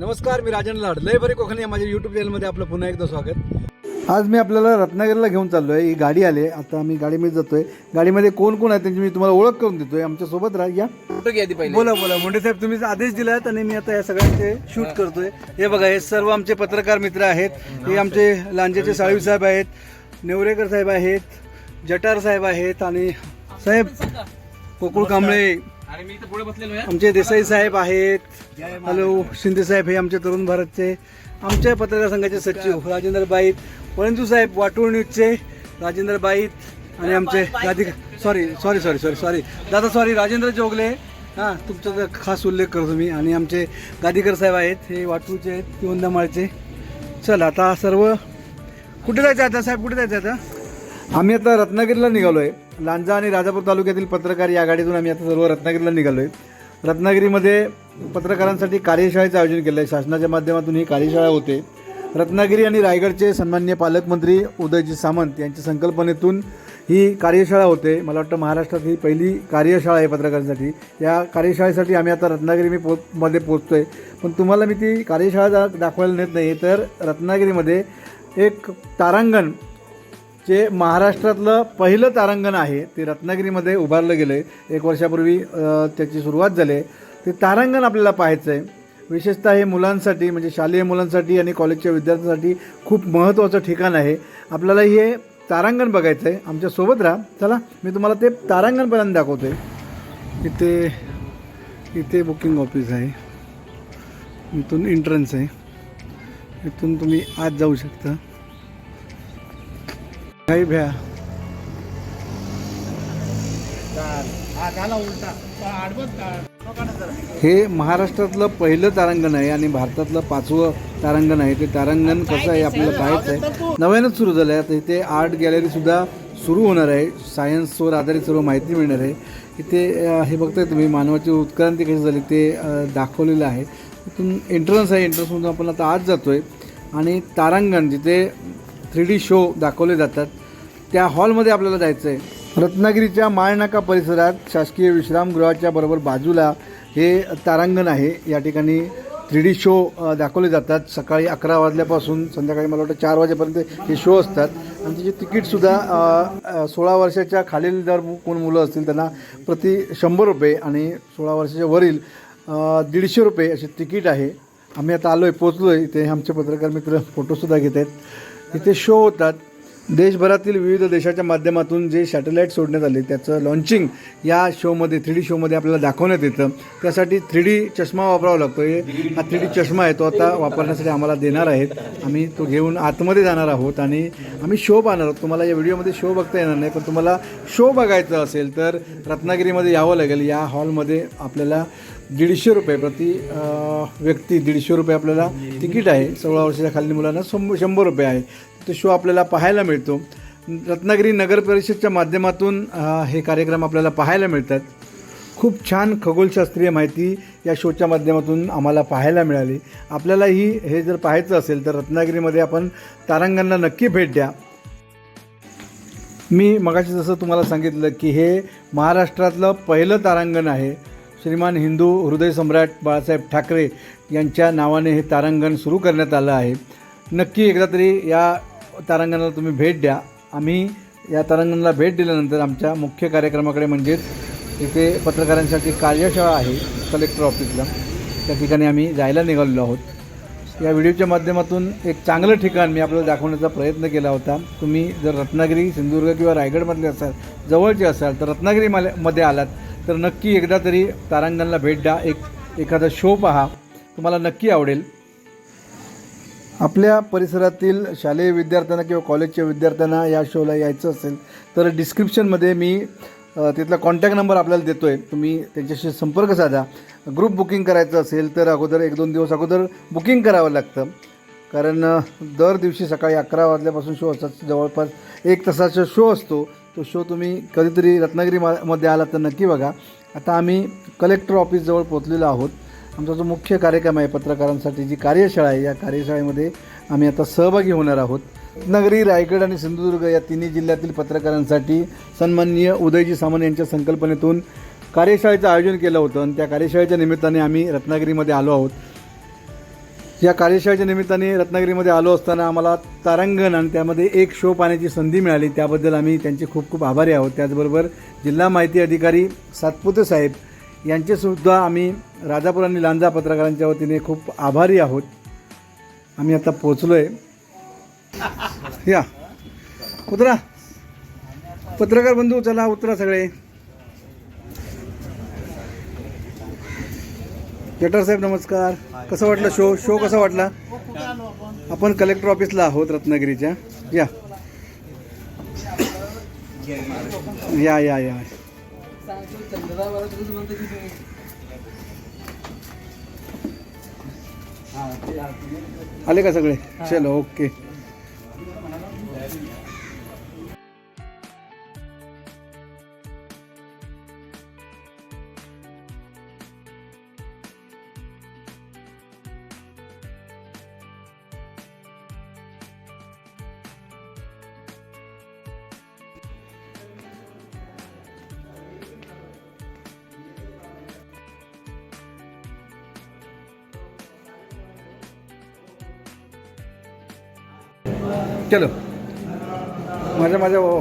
नमस्कार मी राजन लाड. लय बरे कोकणी या माझ्या यूट्यूब चॅनलमध्ये आपलं पुन्हा एकदा स्वागत. आज मी आपल्याला रत्नागिरीला घेऊन चाललो आहे ही गाडी आली. आहे. आता आम्ही गाडीमध्ये जातोय. गाडीमध्ये कोण कोण आहे त्यांची मी तुम्हाला ओळख करून देतोय. आमच्यासोबत राहा. या. घ्या पहिले. बोला बोला. मुंडे साहेब तुम्ही आदेश दिलात आणि मी आता या सगळ्यांचे शूट करतोय. हे बघा हे सर्व आमचे पत्रकार मित्र आहेत. हे आमचे लांजेचे साळवी साहेब आहेत. नेवरेकर साहेब आहेत. जटार साहेब आहेत. आणि साहेब कोकुळ कांबळे. आणि मी इथं पुढे बसलेलो आहे. आमचे देसाई साहेब आहेत. हॅलो शिंदे साहेब हे आमचे तरुण भारतचे. आमच्या पत्रकार संघाचे सचिव राजेंद्र बाईत वळंजू साहेब वाटूळ न्यूजचे राजेंद्र बाईत आणि आमचे गादी sorry sorry sorry sorry sorry दादा सॉरी राजेंद्र जोगले. हां तुमचा तर खास उल्लेख करतो मी. आणि आमचे गादीकर साहेब आहेत हे वाटूचे आहेत किवंदामाळचे चल आता सर्व कुठे जायचं आता साहेब कुठे जायचं आता? आम्ही आता रत्नागिरीला निघालो आहे लांजा आणि राजापूर तालुक्यातील पत्रकार या गाडीतून आम्ही आता सर्व रत्नागिरीला निघालो आहे रत्नागिरीमध्ये पत्रकारांसाठी कार्यशाळेचं आयोजन केलं आहे शासनाच्या माध्यमातून ही कार्यशाळा होते. रत्नागिरी आणि रायगडचे सन्मान्य पालकमंत्री उदयजी सामंत यांच्या संकल्पनेतून ही कार्यशाळा होते. मला वाटतं महाराष्ट्रात ही पहिली कार्यशाळा आहे पत्रकारांसाठी. या कार्यशाळेसाठी आम्ही आता रत्नागिरी मी पो मध्ये पोचतो आहे पण तुम्हाला मी ती कार्यशाळा दा दाखवायला नेत नाही. तर रत्नागिरीमध्ये एक तारांगण जे महाराष्ट्रातलं पहिलं तारांगण आहे ते रत्नागिरीमध्ये उभारलं गेलं. आहे एक वर्षापूर्वी त्याची सुरुवात झाली. आहे ते तारांगण आपल्याला पाहायचं आहे विशेषतः हे मुलांसाठी म्हणजे शालेय मुलांसाठी आणि कॉलेजच्या विद्यार्थ्यांसाठी खूप महत्त्वाचं ठिकाण आहे. आपल्याला हे तारांगण बघायचं आहे आमच्यासोबत राहा. चला मी तुम्हाला ते तारांगण पर्यंत दाखवतो आहे इथे इथे बुकिंग ऑफिस आहे. इथून एंट्रन्स आहे. इथून तुम्ही आत जाऊ शकता. काही भ्या. हे महाराष्ट्रातलं पहिलं तारांगण आहे आणि भारतातलं पाचवं तारांगण आहे. ते तारांगण कसं आहे आपल्याला पाहायचं आहे. नव्यानंच सुरू झालं आहे. आता इथे आर्ट गॅलरीसुद्धा सुरू होणार आहे. सायन्सवर आधारित सर्व माहिती मिळणार आहे. इथे हे बघताय तुम्ही मानवाची उत्क्रांती कशी झाली ते दाखवलेलं आहे. इथून एंट्रन्स आहे. एंट्रन्समधून आपण आता आत जातो आहे आणि तारांगण जिथे थ्री डी शो दाखवले जातात त्या हॉलमध्ये आपल्याला जायचं आहे रत्नागिरीच्या माळनाका परिसरात शासकीय विश्रामगृहाच्या बरोबर बाजूला हे तारांगण आहे. या ठिकाणी थ्री डी शो दाखवले जातात. सकाळी अकरा वाजल्यापासून संध्याकाळी मला वाटतं चार वाजेपर्यंत हे शो असतात. आणि त्याची तिकीटसुद्धा सोळा वर्षाच्या खालील जर कोण मुलं असतील त्यांना प्रति शंभर रुपये आणि सोळा वर्षाच्या वरील दीडशे रुपये असे तिकीट आहे. आम्ही आता आलो आहे पोचलो आहे इथे आमचे पत्रकार मित्र फोटोसुद्धा घेत आहेत. इथे शो होतात. देशभरातील विविध देशाच्या माध्यमातून जे सॅटेलाईट सोडण्यात आले त्याचं लॉन्चिंग या शोमध्ये थ्री डी शोमध्ये आपल्याला दाखवण्यात येतं. त्यासाठी थ्री डी चष्मा वापरावा लागतो आहे हा थ्री डी चष्मा आहे तो आता वापरण्यासाठी आम्हाला देणार आहेत. आम्ही तो घेऊन आतमध्ये जाणार आहोत आणि आम्ही शो पाहणार आहोत. तुम्हाला या व्हिडिओमध्ये शो बघता येणार नाही पण तुम्हाला शो बघायचा असेल तर रत्नागिरीमध्ये यावं लागेल. या हॉलमध्ये आपल्याला दीडशे रुपये प्रति व्यक्ती दीडशे रुपये आपल्याला तिकीट आहे. सोळा वर्षाच्या खाली मुलांना शंभर शंभर रुपये आहे. तो शो आपल्याला पाहायला मिळतो. रत्नागिरी नगर परिषदच्या माध्यमातून हे कार्यक्रम आपल्याला पाहायला मिळतात. खूप छान खगोलशास्त्रीय माहिती या शोच्या माध्यमातून आम्हाला पाहायला मिळाली. आपल्यालाही हे जर पाहायचं असेल तर रत्नागिरीमध्ये आपण तारांगणला नक्की भेट द्या. मी मगाशी जसं तुम्हाला सांगितलं की हे महाराष्ट्रातलं पहिलं तारांगण आहे. श्रीमान हिंदू हृदय सम्राट बाळासाहेब ठाकरे यांच्या नावाने हे तारांगण सुरू करण्यात आलं आहे. नक्की एकदा तरी या तारांगणाला तुम्ही भेट द्या. आम्ही या तारांगणाला भेट दिल्यानंतर आमच्या मुख्य कार्यक्रमाकडे म्हणजेच इथे पत्रकारांसाठी कार्यशाळा आहे कलेक्टर ऑफिसला. त्या ठिकाणी आम्ही जायला निघालेलो आहोत. या व्हिडिओच्या माध्यमातून एक चांगलं ठिकाण मी आपल्याला दाखवण्याचा प्रयत्न केला होता. तुम्ही जर रत्नागिरी सिंधुदुर्ग किंवा रायगडमधले असाल जवळचे असाल तर रत्नागिरी मध्ये आलात तर नक्की एकदा तरी तारांगणला भेट द्या. एक एखादा शो पहा. तुम्हाला नक्की आवडेल. आपल्या परिसरातील शालेय विद्यार्थ्यांना किंवा कॉलेजच्या विद्यार्थ्यांना या शोला यायचं असेल तर डिस्क्रिप्शनमध्ये मी तिथला कॉन्टॅक्ट नंबर आपल्याला देतो आहे तुम्ही त्यांच्याशी संपर्क साधा. ग्रुप बुकिंग करायचं असेल तर अगोदर एक दोन दिवस अगोदर बुकिंग करावं लागतं. कारण दर दिवशी सकाळी अकरा वाजल्यापासून शो असतात. जवळपास एक तासाचा शो असतो. तो शो तुम्ही कधीतरी रत्नागिरी मध्ये आला तर नक्की बघा. आता आम्ही कलेक्टर ऑफिसजवळ पोचलेलो आहोत. आमचा जो मुख्य कार्यक्रम आहे पत्रकारांसाठी जी कार्यशाळा आहे या कार्यशाळेमध्ये आम्ही आता सहभागी होणार आहोत. रत्नागिरी रायगड आणि सिंधुदुर्ग या तिन्ही जिल्ह्यातील पत्रकारांसाठी सन्माननीय उदयजी सामंत यांच्या संकल्पनेतून कार्यशाळेचं आयोजन केलं होतं आणि त्या कार्यशाळेच्या निमित्ताने आम्ही रत्नागिरीमध्ये आलो आहोत. या कार्यशाळेच्या निमित्ताने रत्नागिरीमध्ये आलो असताना आम्हाला तारांगण आणि त्यामध्ये एक शो पाहण्याची संधी मिळाली. त्याबद्दल आम्ही त्यांचे खूप खूप आभारी आहोत. त्याचबरोबर जिल्हा माहिती अधिकारी सातपुते साहेब यांचेसुद्धा आम्ही राजापूर आणि लांजा पत्रकारांच्या वतीने खूप आभारी आहोत. आम्ही आता पोचलो आहे या. उतरा. पत्रकार बंधू चला उतरा सगळे. जटर साहेब नमस्कार. कसं वाटलं शो शो कसा वाटला? आपण कलेक्टर ऑफिसला आहोत रत्नागिरीच्या. या. या या या. आले का सगळे? चलो ओके चलो. माझ्या माझ्या हो.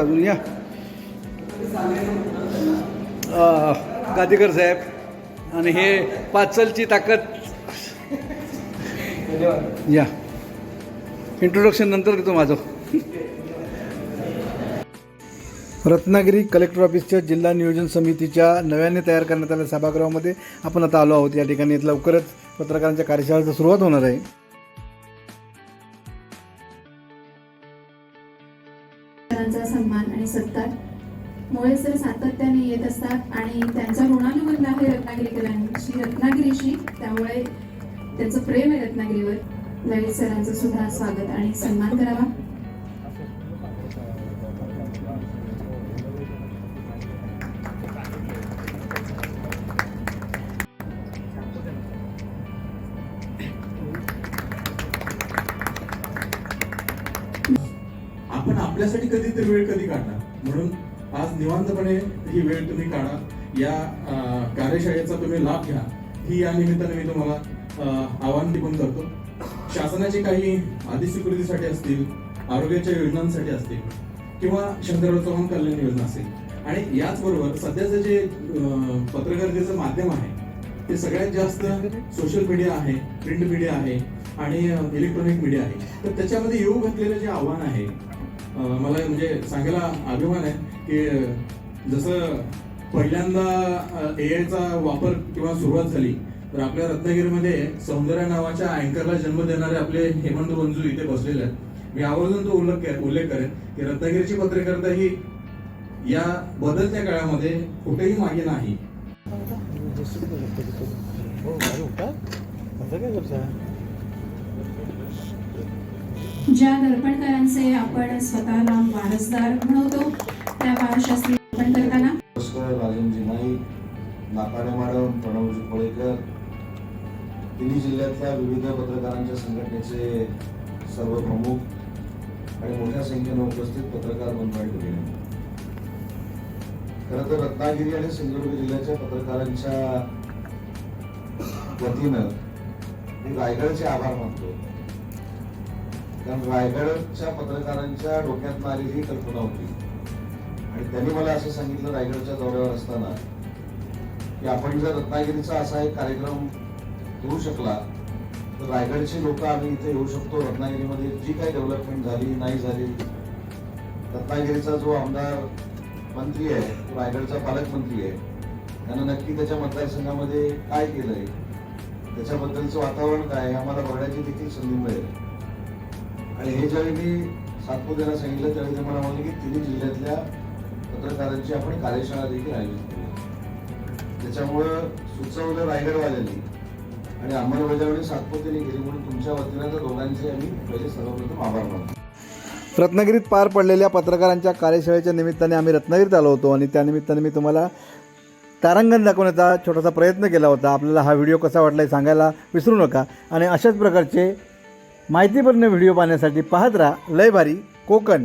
अजून या. गादीकर साहेब आणि हे पाचलची ताकद. या. इंट्रोडक्शन नंतर घेतो माझं. रत्नागिरी कलेक्टर ऑफिसच्या जिल्हा नियोजन समितीच्या नव्याने तयार करण्यात आलेल्या सभागृहामध्ये आपण आता आलो आहोत. या ठिकाणी लवकरच पत्रकारांच्या कार्यशाळेची सुरुवात होणार आहे. सन्मान आणि सत्कार. मुळे सर सातत्याने येत असतात आणि त्यांचा ऋणानुबंध आहे रत्नागिरीकरांशी. रत्नागिरीशी त्यामुळे त्यांचं प्रेम आहे रत्नागिरीवर. ललित सरांचं सुद्धा स्वागत आणि सन्मान करावा. आपण कधीतरी कधी वेळ कधी काढणार? म्हणून आज निवांतपणे ही वेळ तुम्ही काढा. या कार्यशाळेचा तुम्ही लाभ घ्या. ही या निमित्ताने मी तुम्हाला आवाहन पण करतो. शासनाचे काही अधिस्वीकृतीसाठी असतील आरोग्याच्या योजनांसाठी असतील किंवा शंकरराव चव्हाण कल्याण योजना असेल आणि याचबरोबर सध्याचं जे पत्रकारितेचं माध्यम आहे ते सगळ्यात जास्त सोशल मीडिया आहे प्रिंट मीडिया आहे आणि इलेक्ट्रॉनिक मीडिया आहे. तर त्याच्यामध्ये येऊ घातलेलं जे आव्हान आहे मला म्हणजे सांगायला अभिमान आहे की जसं पहिल्यांदा ए आयचा वापर किंवा सुरुवात झाली तर आपल्या रत्नागिरीमध्ये सौंदर्य नावाच्या अँकरला जन्म देणारे आपले हेमंत मंजू इथे बसलेले आहेत. मी आवर्जून तो उल्लेख के- उल्लेख करेन की रत्नागिरीची पत्रकारिता ही या बदलत्या काळामध्ये कुठेही मागे नाही. ज्या दर्पणकरांचे आपण स्वतःला वारसदार म्हणवतो त्या वारशास्त्री अर्पण करताना. राजनजी नाईक नाकाडे मॅडम प्रणवजी कोळेकर तिन्ही जिल्ह्यातल्या विविध पत्रकारांच्या संघटनेचे सर्व प्रमुख आणि मोठ्या संख्येने उपस्थित पत्रकार मंडळी खरं तर रत्नागिरी आणि सिंधुदुर्ग जिल्ह्याच्या पत्रकारांच्या वतीनं मी रायगडचे आभार मानतो. कारण रायगडच्या पत्रकारांच्या डोक्यात आलेली ही कल्पना होती. आणि त्यांनी मला असं सांगितलं रायगडच्या दौऱ्यावर असताना की आपण जर रत्नागिरीचा असा एक कार्यक्रम घेऊ शकला तर रायगडची लोक आम्ही इथे येऊ शकतो. रत्नागिरीमध्ये जी काही डेव्हलपमेंट झाली नाही झाली रत्नागिरीचा जो आमदार मंत्री आहे तो रायगडचा पालकमंत्री आहे त्यानं नक्की त्याच्या मतदारसंघामध्ये काय केलंय त्याच्याबद्दलचं वातावरण काय आहे आम्हाला बघण्याची देखील संधी मिळेल. आणि हे ज्यावेळी मी सातपुतेला सांगितलं त्यावेळी ते मला म्हणले की तिन्ही जिल्ह्यातल्या पत्रकारांची आपण कार्यशाळा देखील आयोजित केली त्याच्यामुळं सुचवलं रायगडवाल्यांनी आणि अंमलबजावणी सातपुतेने केली म्हणून तुमच्या वतीनं त्या दोघांचे आम्ही पहिले सर्वप्रथम आभार मानतो. रत्नागिरीत पार पडलेल्या पत्रकारांच्या कार्यशाळेच्या निमित्ताने आम्ही रत्नागिरीत आलो होतो आणि त्यानिमित्ताने मी तुम्हाला तारांगण दाखवण्याचा छोटासा प्रयत्न केला होता. आपल्याला हा व्हिडिओ कसा वाटला हे सांगायला विसरू नका. आणि अशाच प्रकारचे माहितीपूर्ण व्हिडिओ पाहण्यासाठी पाहत राहा. लय भारी कोकण.